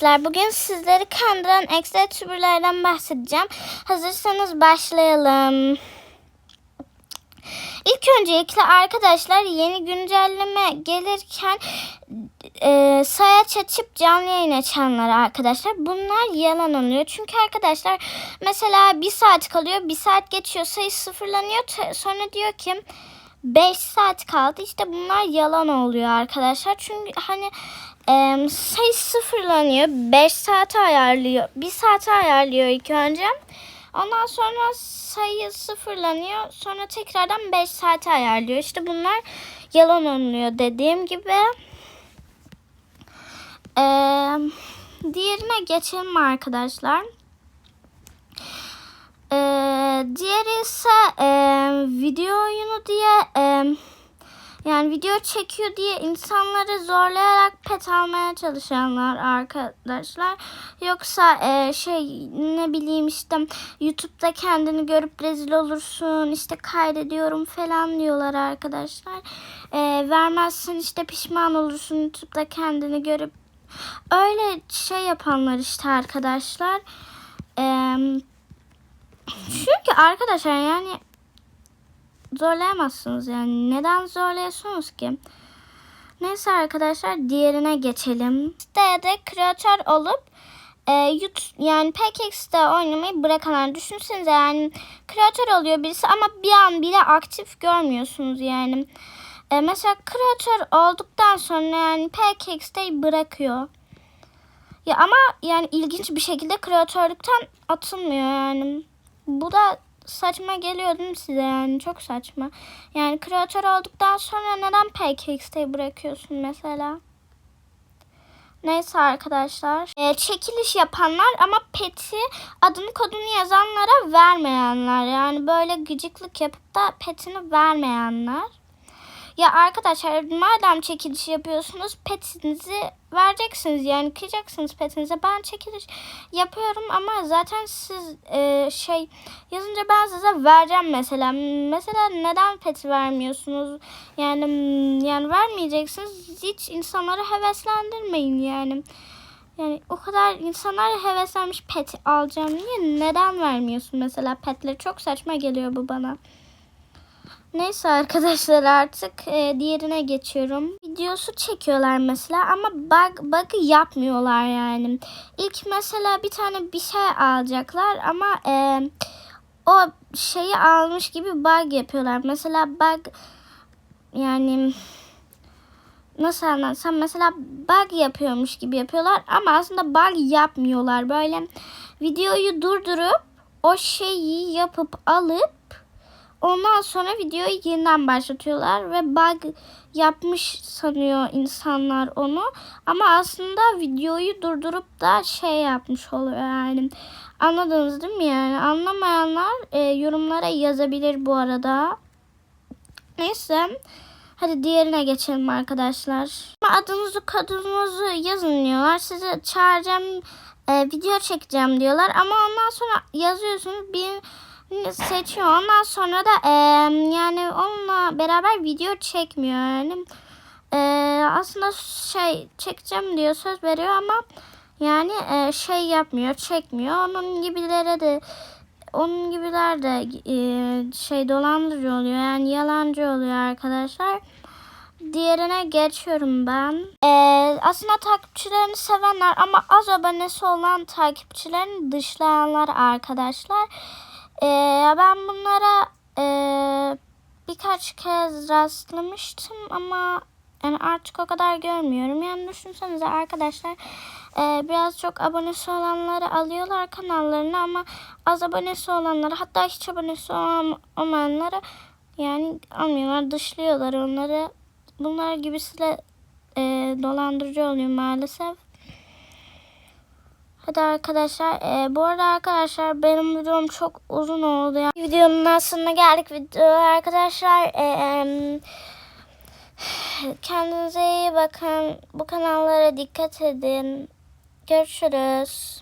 arkadaşlar. Bugün sizleri kandıran ekstra tübürlerden bahsedeceğim. Hazırsanız başlayalım. İlk öncelikle arkadaşlar yeni güncelleme gelirken e, sayaç açıp canlı yayın açanlar arkadaşlar. Bunlar yalan oluyor. Çünkü arkadaşlar mesela bir saat kalıyor. Bir saat geçiyor sayı sıfırlanıyor. Sonra diyor ki 5 saat kaldı. İşte bunlar yalan oluyor arkadaşlar. Çünkü hani e, sayı sıfırlanıyor. 5 saate ayarlıyor. 1 saate ayarlıyor ilk önce. Ondan sonra sayı sıfırlanıyor. Sonra tekrardan 5 saate ayarlıyor. İşte bunlar yalan oluyor dediğim gibi. Ee, diğerine geçelim arkadaşlar. Diğeri ise e, video oyunu diye e, yani video çekiyor diye insanları zorlayarak pet almaya çalışanlar arkadaşlar. Yoksa e, şey ne bileyim işte YouTube'da kendini görüp rezil olursun işte kaydediyorum falan diyorlar arkadaşlar. E, vermezsen işte pişman olursun YouTube'da kendini görüp öyle şey yapanlar işte arkadaşlar. Eee çünkü arkadaşlar yani zorlayamazsınız yani. Neden zorlayasınız ki? Neyse arkadaşlar diğerine geçelim. Sitede kreatör olup e, YouTube, yani PKX'de oynamayı bırakanlar düşünsenize yani kreatör oluyor birisi ama bir an bile aktif görmüyorsunuz yani. E, mesela kreatör olduktan sonra yani PKX'de bırakıyor. Ya ama yani ilginç bir şekilde kreatörlükten atılmıyor yani. Bu da saçma geliyor değil mi size yani çok saçma. Yani kreatör olduktan sonra neden PKX'te bırakıyorsun mesela? Neyse arkadaşlar. Ee, çekiliş yapanlar ama peti adını kodunu yazanlara vermeyenler. Yani böyle gıcıklık yapıp da petini vermeyenler. Ya arkadaşlar madem çekiliş yapıyorsunuz petinizi vereceksiniz yani kıyacaksınız petinize. Ben çekiliş yapıyorum ama zaten siz e, şey yazınca ben size vereceğim mesela. Mesela neden peti vermiyorsunuz? Yani yani vermeyeceksiniz. Hiç insanları heveslendirmeyin yani. Yani o kadar insanlar heveslenmiş peti alacağım diye neden vermiyorsun mesela petleri? Çok saçma geliyor bu bana. Neyse arkadaşlar artık e, diğerine geçiyorum. Videosu çekiyorlar mesela ama bug, bug'ı yapmıyorlar yani. İlk mesela bir tane bir şey alacaklar ama e, o şeyi almış gibi bug yapıyorlar. Mesela bug yani nasıl anlatsam mesela bug yapıyormuş gibi yapıyorlar ama aslında bug yapmıyorlar. Böyle videoyu durdurup o şeyi yapıp alıp Ondan sonra videoyu yeniden başlatıyorlar ve bug yapmış sanıyor insanlar onu. Ama aslında videoyu durdurup da şey yapmış oluyor yani. Anladınız değil mi yani? Anlamayanlar e, yorumlara yazabilir bu arada. Neyse. Hadi diğerine geçelim arkadaşlar. Adınızı kodunuzu yazın diyorlar. Sizi çağıracağım e, video çekeceğim diyorlar. Ama ondan sonra yazıyorsunuz bir seçiyor. Ondan sonra da e, yani onunla beraber video çekmiyor. Yani e, aslında şey çekeceğim diyor söz veriyor ama yani e, şey yapmıyor, çekmiyor. Onun gibilere de onun gibiler de e, şey dolandırıcı oluyor. Yani yalancı oluyor arkadaşlar. Diğerine geçiyorum ben. Ee, aslında takipçilerini sevenler ama az abonesi olan takipçilerini dışlayanlar arkadaşlar. Ee, ben bunlara e, birkaç kez rastlamıştım ama yani artık o kadar görmüyorum. Yani düşünsenize arkadaşlar e, biraz çok abonesi olanları alıyorlar kanallarını ama az abonesi olanları hatta hiç abonesi olmayanları yani almıyorlar dışlıyorlar onları. Bunlar gibisiyle e, dolandırıcı oluyor maalesef. Hadi arkadaşlar. E, bu arada arkadaşlar benim videom çok uzun oldu. Yani videonun sonuna geldik. Video arkadaşlar. E, e, kendinize iyi bakın. Bu kanallara dikkat edin. Görüşürüz.